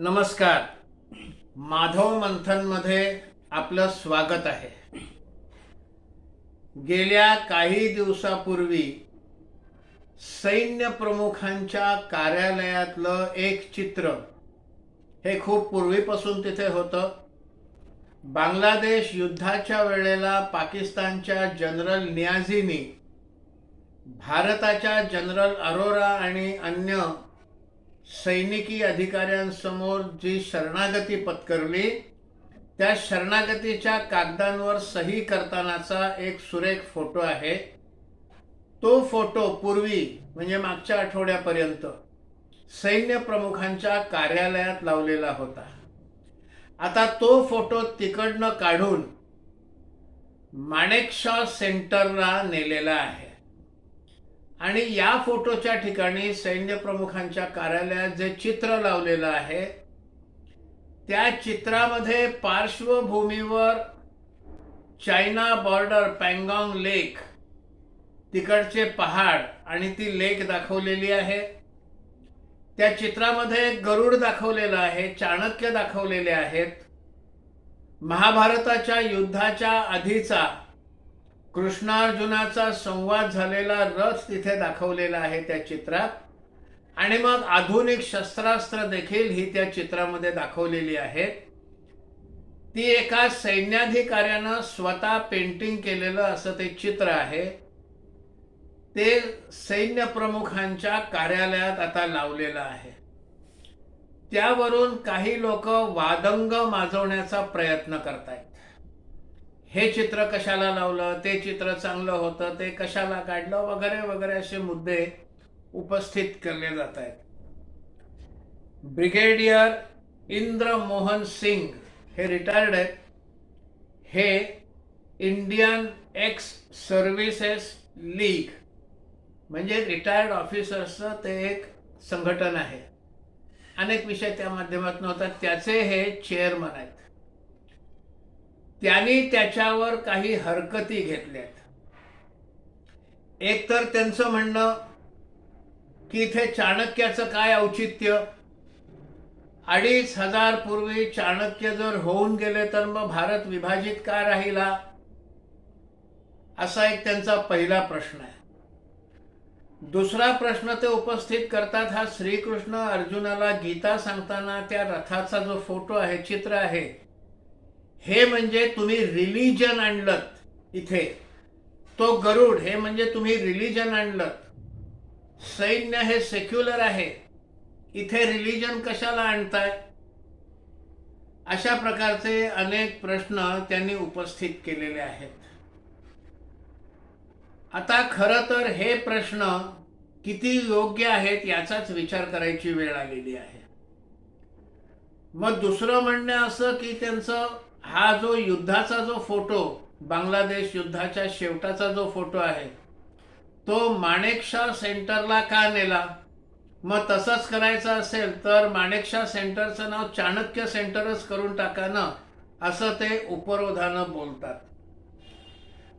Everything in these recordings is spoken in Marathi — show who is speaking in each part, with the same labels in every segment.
Speaker 1: नमस्कार. माधव मंथनमध्ये आपलं स्वागत आहे. गेल्या काही दिवसापूर्वी सैन्य प्रमुखांच्या कार्यालयातलं एक चित्र हे खूप पूर्वीपासून तिथे होतं. बांगलादेश युद्धाच्या वेळेला पाकिस्तानच्या जनरल नियाझीनी भारताच्या जनरल अरोरा आणि अन्य सैनिकी अधिकाऱ्यांसमोर जी शरणागती पत्करली त्या शरणागतीच्या कागदांवर सही करतानाचा एक सुरेख फोटो आहे. तो फोटो पूर्वी म्हणजे मागच्या आठवड्यापर्यंत सैन्य प्रमुखांच्या कार्यालयात लावलेला होता. आता तो फोटो तिकडनं काढून माणेकशॉ सेंटरला नेलेला आहे. आणि या फोटोच्या ठिकाणी सैन्य प्रमुखांच्या कार्यालयात जे चित्र लावलेलं आहे त्या चित्रामध्ये पार्श्वभूमीवर चायना बॉर्डर पँगॉंग लेक तिकडचे पहाड आणि ती लेक दाखवलेली आहे. त्या चित्रामध्ये गरुड दाखवलेलं आहे चाणक्य दाखवलेले आहेत. महाभारताच्या युद्धाच्या आधीचा कृष्णार्जुनाचा संवाद झालेला रथ तिथे दाखवलेला आहे त्या चित्रात. आणि मग आधुनिक शस्त्रास्त्र देखील ही त्या चित्रामध्ये दाखवलेली आहेत ती एका सैन्याधिकाऱ्यानं स्वतः पेंटिंग केलेलं असं ते चित्र आहे. ते सैन्य प्रमुखांच्या कार्यालयात आता लावलेलं आहे. त्यावरून काही लोक वादंग माजवण्याचा प्रयत्न करतायत. हे चित्र कशाला लावलं? ते चित्र चांगलं होतं ते कशाला काढलं? वगैरे वगैरे असे मुद्दे उपस्थित केले जात आहेत. ब्रिगेडियर इंद्र मोहन सिंग हे रिटायर्ड आहेत. हे इंडियन एक्स सर्व्हिसेस लीग म्हणजे रिटायर्ड ऑफिसर्सचं ते एक संघटन आहे. अनेक विषय त्या माध्यमातून होतात. त्याचे हे चेअरमन आहेत. त्यांनी त्याच्यावर काही हरकती घेतल्यात. एक तर त्यांचं म्हणणं की इथे चाणक्याचं काय औचित्य? अडीच हजार पूर्वी चाणक्य जर होऊन गेले तर मग भारत विभाजित का राहिला? असा एक त्यांचा पहिला प्रश्न आहे. दुसरा प्रश्न ते उपस्थित करतात हा श्रीकृष्ण अर्जुनाला गीता सांगताना त्या रथाचा जो फोटो आहे चित्र आहे हे म्हणजे तुम्ही रिलिजन आणलं इथे. तो गरुड हे म्हणजे तुम्ही रिलिजन आणलं सैन्य हे सेक्युलर आहे. इथे रिलिजन कशाला आणताय? अशा प्रकारचे अनेक प्रश्न त्यांनी उपस्थित केलेले आहेत. आता खरं तर हे प्रश्न किती योग्य आहेत याचाच विचार करायची वेळ आलेली आहे. मग दुसरं म्हणणं असं की त्यांचं हा जो युद्धाचा जो फोटो बांगलादेश युद्धाच्या शेवटाचा जो फोटो आहे तो माणेकशा सेंटरला का नेला? मग तसंच करायचं असेल तर माणेकशा सेंटरचं नाव चाणक्य सेंटरच करून टाका ना असं ते उपरोधानं बोलतात.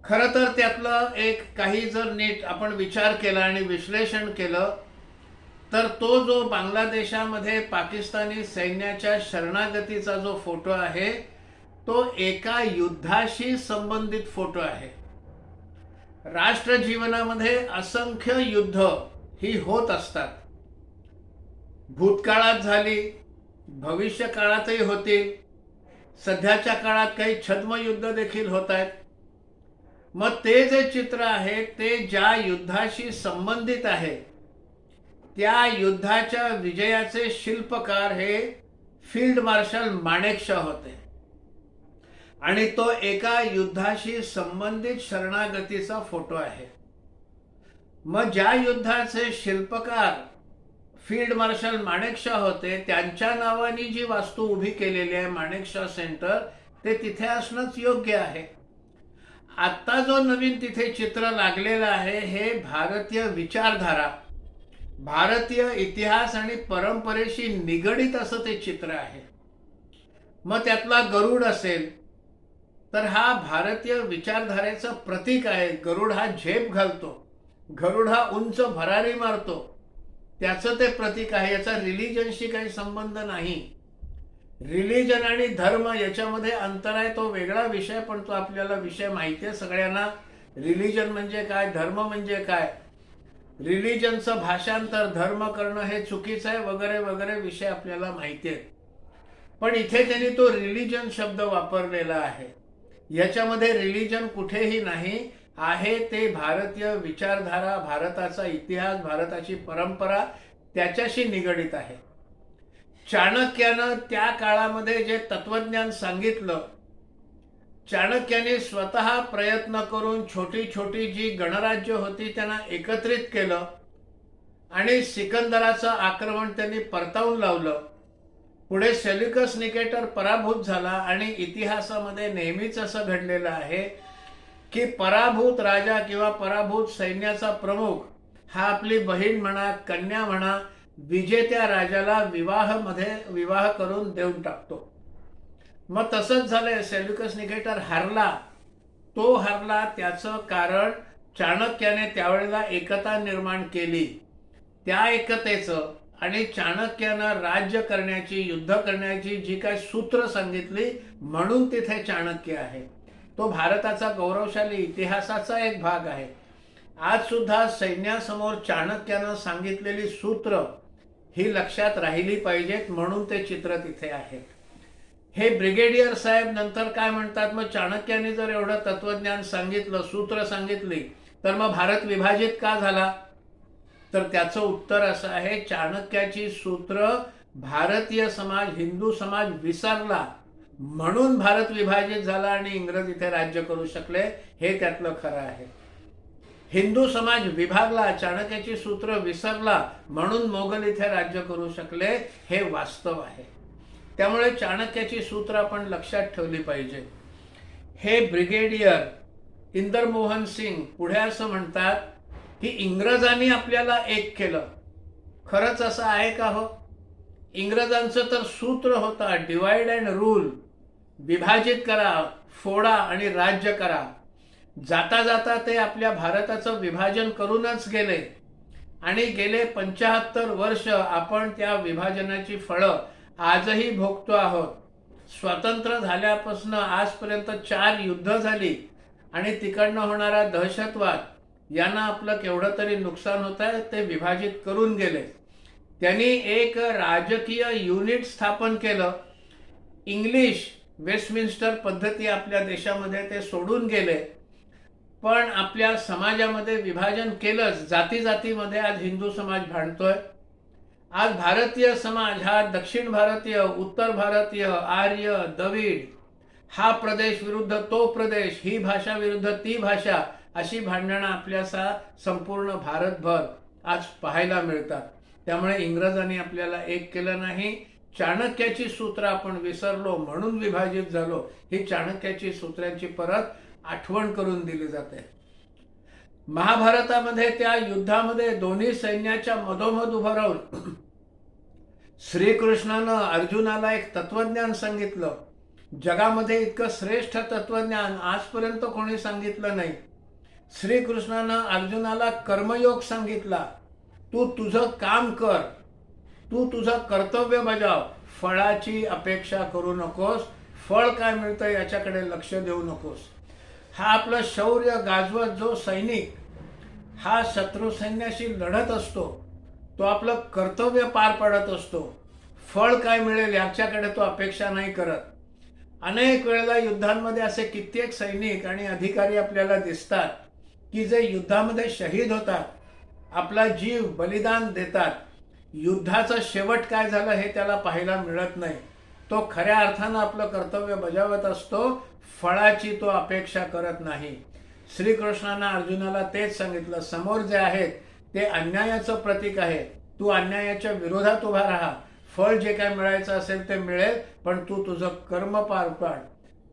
Speaker 1: खरं तर त्यातलं एक काही जर नीट आपण विचार केला आणि विश्लेषण केलं तर तो जो बांगलादेशामध्ये पाकिस्तानी सैन्याच्या शरणागतीचा जो फोटो आहे तो एका युद्धाशी संबंधित फोटो आहे. राष्ट्र जीवनामध्ये असंख्य युद्ध ही होत असतात. भूतकाळात झाली भविष्य काळातही होतील सध्याच्या काळात काही छद्मयुद्ध देखील होत आहेत. मग ते जे चित्र आहे ते ज्या युद्धाशी संबंधित आहे त्या युद्धाच्या विजयाचे शिल्पकार हे फील्ड मार्शल माणेकशा होते. आणि तो एका युद्धाशी संबंधित शरणागतीचा फोटो आहे. मग ज्या युद्धाचे शिल्पकार फील्ड मार्शल माणेकशा होते त्यांच्या नावाने जी वास्तू उभी केलेली आहे माणेकशा सेंटर ते तिथे असणंच योग्य आहे. आत्ता जो नवीन तिथे चित्र लागलेलं आहे हे भारतीय विचारधारा भारतीय इतिहास आणि परंपरेशी निगडित असं ते चित्र आहे. मग त्यातला गरुड असेल तर हा भारतीय विचारधारेचं प्रतीक आहे. गरुड हा झेप घालतो. गरुड हा उंच भरारी मारतो. त्याचं ते प्रतीक आहे. याचा रिलिजनशी काही संबंध नाही. रिलिजन आणि धर्म याच्यामध्ये अंतर आहे. तो वेगळा विषय पण तो आपल्याला विषय माहिती आहे सगळ्यांना. रिलिजन म्हणजे काय? धर्म म्हणजे काय? रिलिजनचं भाषांतर धर्म करणं हे चुकीचं आहे. वगैरे वगैरे विषय आपल्याला माहिती आहेत. पण इथे त्यांनी तो रिलिजन शब्द वापरलेला आहे. याच्यामध्ये रिलीजन कुठेही नाही. आहे ते भारतीय विचारधारा भारताचा इतिहास भारताची परंपरा त्याच्याशी निगडित आहे. चाणक्यानं त्या काळामध्ये जे तत्वज्ञान सांगितलं चाणक्याने स्वतः प्रयत्न करून छोटी छोटी जी गणराज्य होती त्यांना एकत्रित केलं आणि सिकंदराचं आक्रमण त्यांनी परतावून लावलं. पुढे सेल्युकस निकेटर पराभूत झाला आणि इतिहासामध्ये नेहमीच असं घडलेलं आहे की पराभूत राजा किंवा पराभूत सैन्याचा प्रमुख हा आपली बहीण म्हणा कन्या म्हणा विजेत्या राजाला विवाहमध्ये विवाह करून देऊन टाकतो. मग तसंच झालंय. सेल्युकस निकेटर हारला. तो हारला त्याचं कारण चाणक्याने त्यावेळेला एकता निर्माण केली. त्या एकतेचं आणि चाणक्यानं राज्य करण्याची युद्ध करण्याची जी काय सूत्र सांगितली म्हणून तिथे चाणक्य आहे. तो भारताचा गौरवशाली इतिहासाचा एक भाग आहे. आज सुद्धा सैन्यासमोर चाणक्यानं सांगितलेली सूत्र ही लक्षात राहिली पाहिजेत म्हणून ते चित्र तिथे आहे. हे ब्रिगेडियर साहेब नंतर काय म्हणतात मग चाणक्याने जर एवढं तत्वज्ञान सांगितलं सूत्र सांगितली तर मग भारत विभाजित का झाला? तर त्याचं उत्तर असं आहे चाणक्याची सूत्र भारतीय समाज हिंदू समाज विसरला. म्हणून भारत विभाजित झाला आणि इंग्रज इथे राज्य करू शकले हे त्यातलं खरं आहे. हिंदू समाज विभागला चाणक्याची सूत्र विसरला म्हणून मोगल इथे राज्य करू शकले हे वास्तव आहे. त्यामुळे चाणक्याची सूत्र आपण लक्षात ठेवली पाहिजे. हे ब्रिगेडियर इंदरमोहन सिंग पुढे असं म्हणतात की इंग्रजांनी आपल्याला एक केलं. खरंच असं आहे का हो? इंग्रजांचं तर सूत्र होता डिवाइड अँड रूल विभाजित करा फोडा आणि राज्य करा. जाता जाता ते आपल्या भारताचं विभाजन करूनच गेले. आणि गेले पंचाहत्तर वर्ष आपण त्या विभाजनाची फळं आजही भोगतो आहोत. स्वतंत्र झाल्यापासून आजपर्यंत चार युद्ध झाली. आणि तिकडनं होणारा दहशतवाद यांना आपलं केवढं तरी नुकसान होत आहे ते विभाजित करून गेले. त्यांनी एक राजकीय युनिट स्थापन केलं. इंग्लिश वेस्टमिन्स्टर पद्धती आपल्या देशामध्ये ते सोडून गेले. पण आपल्या समाजामध्ये विभाजन केलंच. जाती जातीमध्ये आज हिंदू समाज भांडतोय. आज भारतीय समाज हा दक्षिण भारतीय उत्तर भारतीय आर्य दविड हा प्रदेश विरुद्ध तो प्रदेश ही भाषा विरुद्ध ती भाषा अशी भांडणं आपल्यासा संपूर्ण भारतभर आज पाहायला मिळतात. त्यामुळे इंग्रजांनी आपल्याला एक केलं नाही. चाणक्याची सूत्र आपण विसरलो म्हणून विभाजित झालो. ही चाणक्याची सूत्रांची परत आठवण करून दिली जाते. महाभारतामध्ये त्या युद्धामध्ये दोन्ही सैन्याच्या मधोमध उभं राहून श्रीकृष्णानं अर्जुनाला एक तत्वज्ञान सांगितलं. जगामध्ये इतकं श्रेष्ठ तत्वज्ञान आजपर्यंत कोणी सांगितलं नाही. श्रीकृष्णानं अर्जुनाला कर्मयोग सांगितला तू तुझं काम कर. तू तुझं कर्तव्य बजाव. फळाची अपेक्षा करू नकोस. फळ काय मिळतं याच्याकडे लक्ष देऊ नकोस. हा आपलं शौर्य गाजवत जो सैनिक हा शत्रू सैन्याशी लढत असतो तो आपलं कर्तव्य पार पाडत असतो. फळ काय मिळेल याच्याकडे तो अपेक्षा नाही करत. अनेक वेळेला युद्धांमध्ये असे कित्येक सैनिक आणि अधिकारी आपल्याला दिसतात. की जे युद्धामध्ये शहीद होतात आपला जीव बलिदान देतात युद्धाचा शेवट काय झालं हे त्याला पाहायला मिळत नाही. तो खऱ्या अर्थानं आपलं कर्तव्य बजावत असतो फळाची तो अपेक्षा करत नाही. श्रीकृष्णानं अर्जुनाला तेच सांगितलं समोर जे आहेत ते अन्यायाचं प्रतीक आहे. तू अन्यायाच्या विरोधात उभा राहा. फळ जे काय मिळायचं असेल ते मिळेल पण तू तुझं कर्म पार पाड.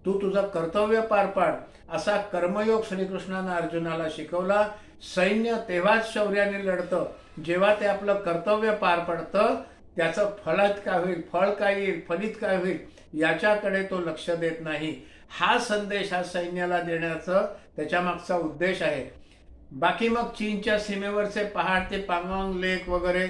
Speaker 1: तू तुझं कर्तव्य पार पाड असा कर्मयोग श्रीकृष्णानं अर्जुनाला शिकवला. सैन्य तेव्हाच शौर्याने लढतं जेव्हा ते आपलं कर्तव्य पार पडतं त्याचं फळात काय होईल फळ काय येईल फलित काय होईल याच्याकडे तो लक्ष देत नाही. हा संदेश हा सैन्याला देण्याचं त्याच्या मागचा उद्देश आहे. बाकी मग चीनच्या सीमेवरचे पहाड ते पांगॉंग लेक वगैरे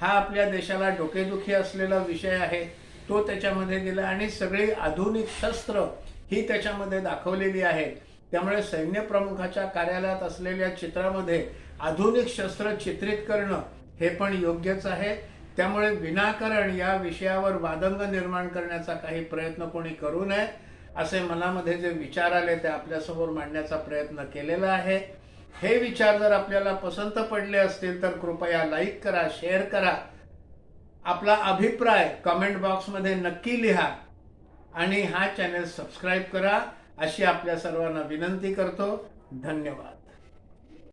Speaker 1: हा आपल्या देशाला डोकेदुखी असलेला विषय आहे. तो त्याच्यामध्ये दिला आणि सगळी आधुनिक शस्त्र ही त्याच्यामध्ये दाखवलेली आहेत त्यामुळे सैन्य प्रमुखाच्या कार्यालयात असलेल्या चित्रामध्ये आधुनिक शस्त्र चित्रित करणं हे पण योग्यच आहे. त्यामुळे विनाकारण या विषयावर वादंग निर्माण करण्याचा काही प्रयत्न कोणी करू नये असे मनामध्ये जे विचार आले ते आपल्यासमोर मांडण्याचा प्रयत्न केलेला आहे. हे विचार जर आपल्याला पसंत पडले असतील तर कृपया लाईक करा शेअर करा. आपला अभिप्राय कमेंट बॉक्समध्ये नक्की लिहा. आणि हा चॅनल सबस्क्राईब करा अशी आपल्या सर्वांना विनंती करतो. धन्यवाद.